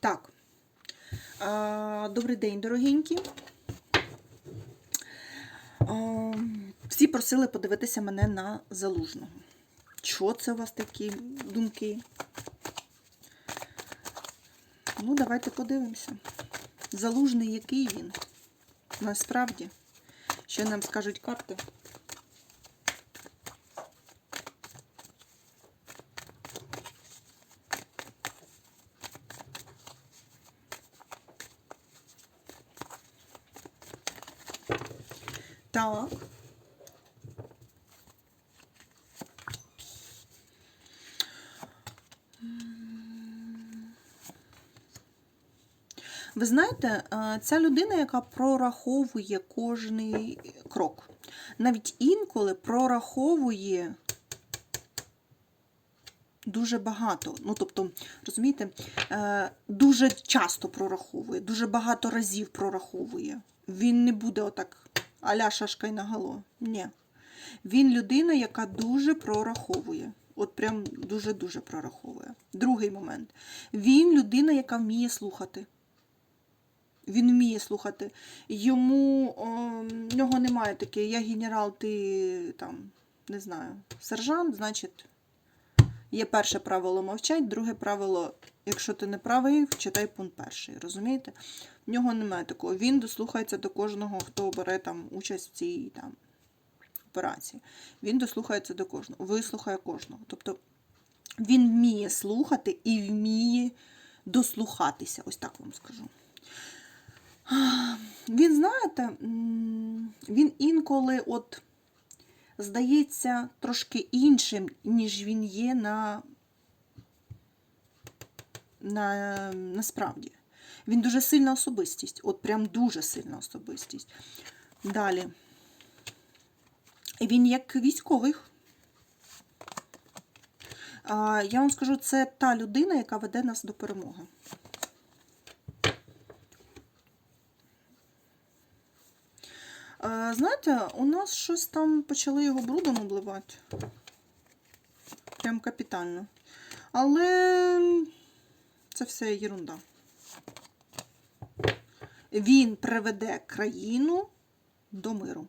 Так. Добрий день, дорогенькі. Всі просили подивитися мене на залужного. Що це у вас такі думки? Ну, давайте подивимося. Залужний, який він? Насправді, що нам скажуть карти? Так. Ви знаєте, е, ця людина, яка прораховує кожний крок, навіть інколи прораховує дуже багато. Ну, тобто, розумієте, е, дуже часто прораховує, дуже багато разів прораховує. Він не буде отак аля шашка й наголо. Ні. Він людина, яка дуже прораховує. От прям дуже-дуже прораховує. Другий момент. Він людина, яка вміє слухати. Він вміє слухати. Йому в нього немає таке, я генерал, ти там, не знаю, сержант, значить, є перше правило мовчать, друге правило, якщо ти не правий, читай пункт перший. Розумієте? В нього немає такого. Він дослухається до кожного, хто бере там участь в цій там, операції. Він дослухається до кожного, вислухає кожного. Тобто він вміє слухати і вміє дослухатися. Ось так вам скажу. Він, знаєте, він інколи от здається трошки іншим, ніж він є на, на, насправді. Він дуже сильна особистість, от прям дуже сильна особистість. Далі. Він як військовий. Я вам скажу, це та людина, яка веде нас до перемоги. Знаєте, у нас щось там почали його брудом обливати. Прям капітально. Але це все ерунда. Він приведе країну до миру.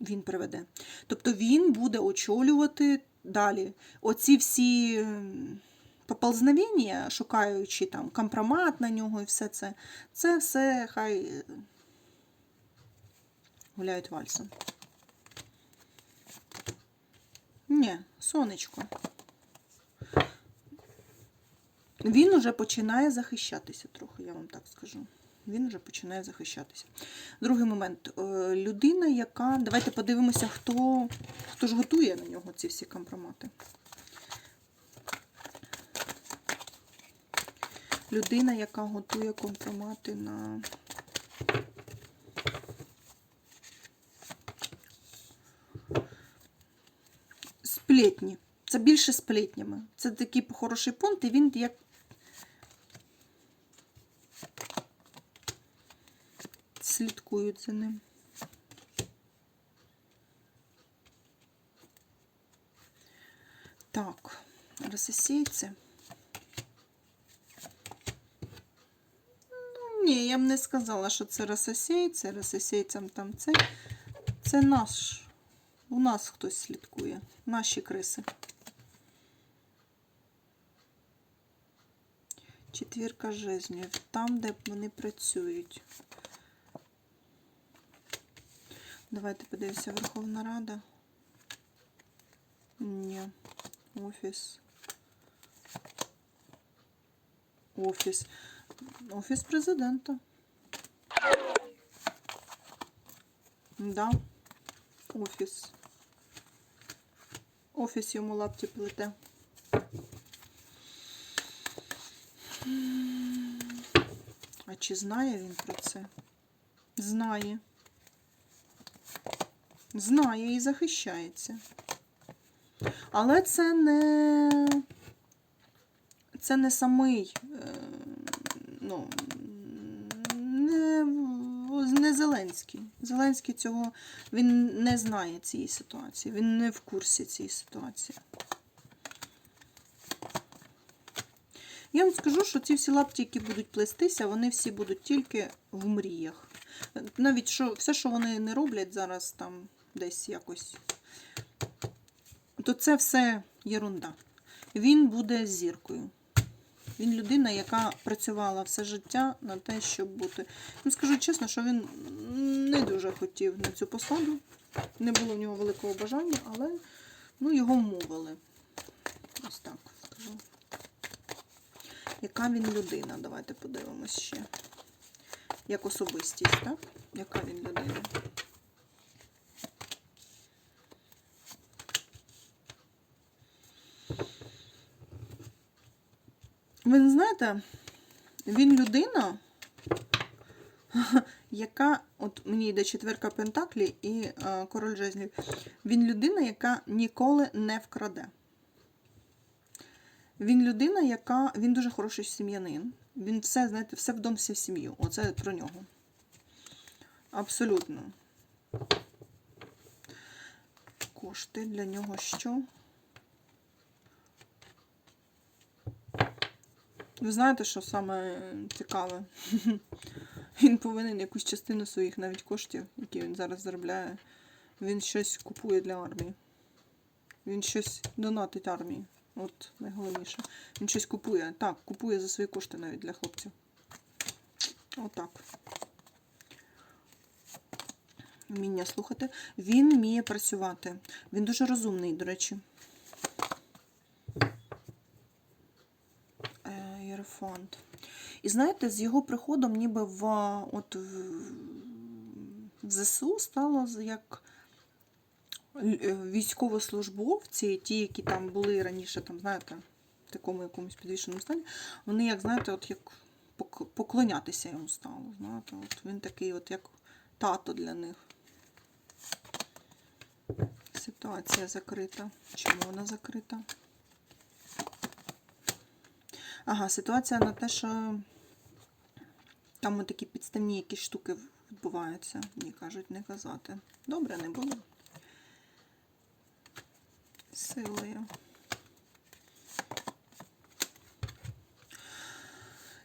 Він приведе. Тобто він буде очолювати далі. Оці всі м, поползновення, шукаючи там компромат на нього і все це, це все хай е, гуляють вальсом. Ні, сонечко. Він уже починає захищатися трохи, я вам так скажу. Він вже починає захищатися. Другий момент. Е, Людина, яка. Давайте подивимося, хто, хто ж готує на нього ці всі компромати. Людина, яка готує компромати на. Сплетні. Це більше сплетнями. Це такий хороший пункт, і він як слідкують за ним. Так, рососійці. Ну, ні, я б не сказала, що це рососійці, рососійцям там це. Це наш. У нас хтось слідкує. Наші криси. Четвірка жезлів. Там, де вони працюють. Давайте подивимося Верховна Рада. Ні. Офіс. Офіс. Офіс президента. Да. Офіс. Офіс йому лапті плете. А чи знає він про це? Знає. Знає і захищається. Але це не це не самий, е, ну, не, не Зеленський. Зеленський цього він не знає цієї ситуації, він не в курсі цієї ситуації. Я вам скажу, що ці всі лапті, які будуть плестися, вони всі будуть тільки в мріях. Навіть що, все, що вони не роблять зараз там десь якось, то це все єрунда. Він буде зіркою. Він людина, яка працювала все життя на те, щоб бути. Ну, скажу чесно, що він не дуже хотів на цю посаду. Не було в нього великого бажання, але ну, його вмовили. Ось так. Яка він людина? Давайте подивимось ще. Як особистість, так? Яка він людина? Ви знаєте, він людина, яка, от мені йде четверка пентаклі і е, король жезлів. Він людина, яка ніколи не вкраде. Він людина, яка. Він дуже хороший сім'янин. Він все, знаєте, все вдома, все в сім'ю. Оце про нього. Абсолютно. Кошти для нього що? Ви знаєте, що саме цікаве? Він повинен якусь частину своїх навіть коштів, які він зараз заробляє, він щось купує для армії. Він щось донатить армії. От найголовніше. Він щось купує. Так, купує за свої кошти навіть для хлопців. Отак. Вміння слухати. Він вміє працювати. Він дуже розумний, до речі. Е, Єрофант. І знаєте, з його приходом ніби в, от, в, ЗСУ стало як військовослужбовці, ті, які там були раніше, там, знаєте, в такому якомусь підвішеному стані, вони, як знаєте, от як поклонятися йому стало. Знаєте, от він такий, от як тато для них. Ситуація закрита. Чому вона закрита? Ага, ситуація на те, що там такі підставні якісь штуки відбуваються. Мені кажуть, не казати. Добре, не було. Силою.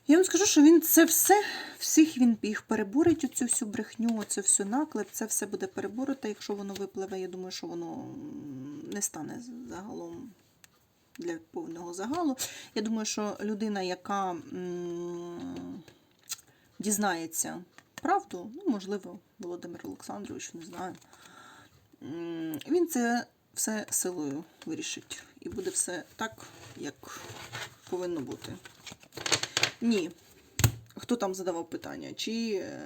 Я вам скажу, що він це все, всіх він їх переборить, оцю всю брехню, оцю всю наклеп, це все буде переборото. Якщо воно випливе, я думаю, що воно не стане загалом для повного загалу. Я думаю, що людина, яка дізнається правду, ну, можливо, Володимир Олександрович, не знаю. Він це все силою вирішить. І буде все так, як повинно бути. Ні. Хто там задавав питання? Чи е,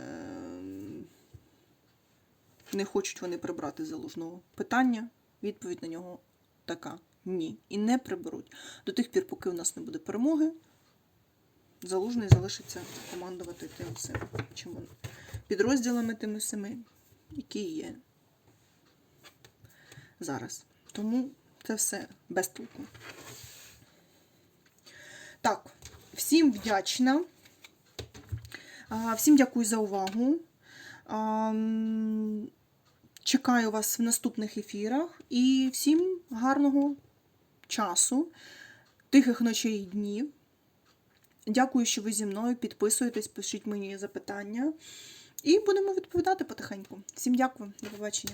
не хочуть вони прибрати залужного? Питання, відповідь на нього така: ні. І не приберуть. До тих пір, поки у нас не буде перемоги, залужний залишиться командувати тим всім, чим він- підрозділами тими всіми, які є зараз. Тому це все без толку. Так, всім вдячна. Всім дякую за увагу. Чекаю вас в наступних ефірах. І всім гарного часу, тихих ночей і днів. Дякую, що ви зі мною. Підписуйтесь, пишіть мені запитання. І будемо відповідати потихеньку. Всім дякую, до побачення.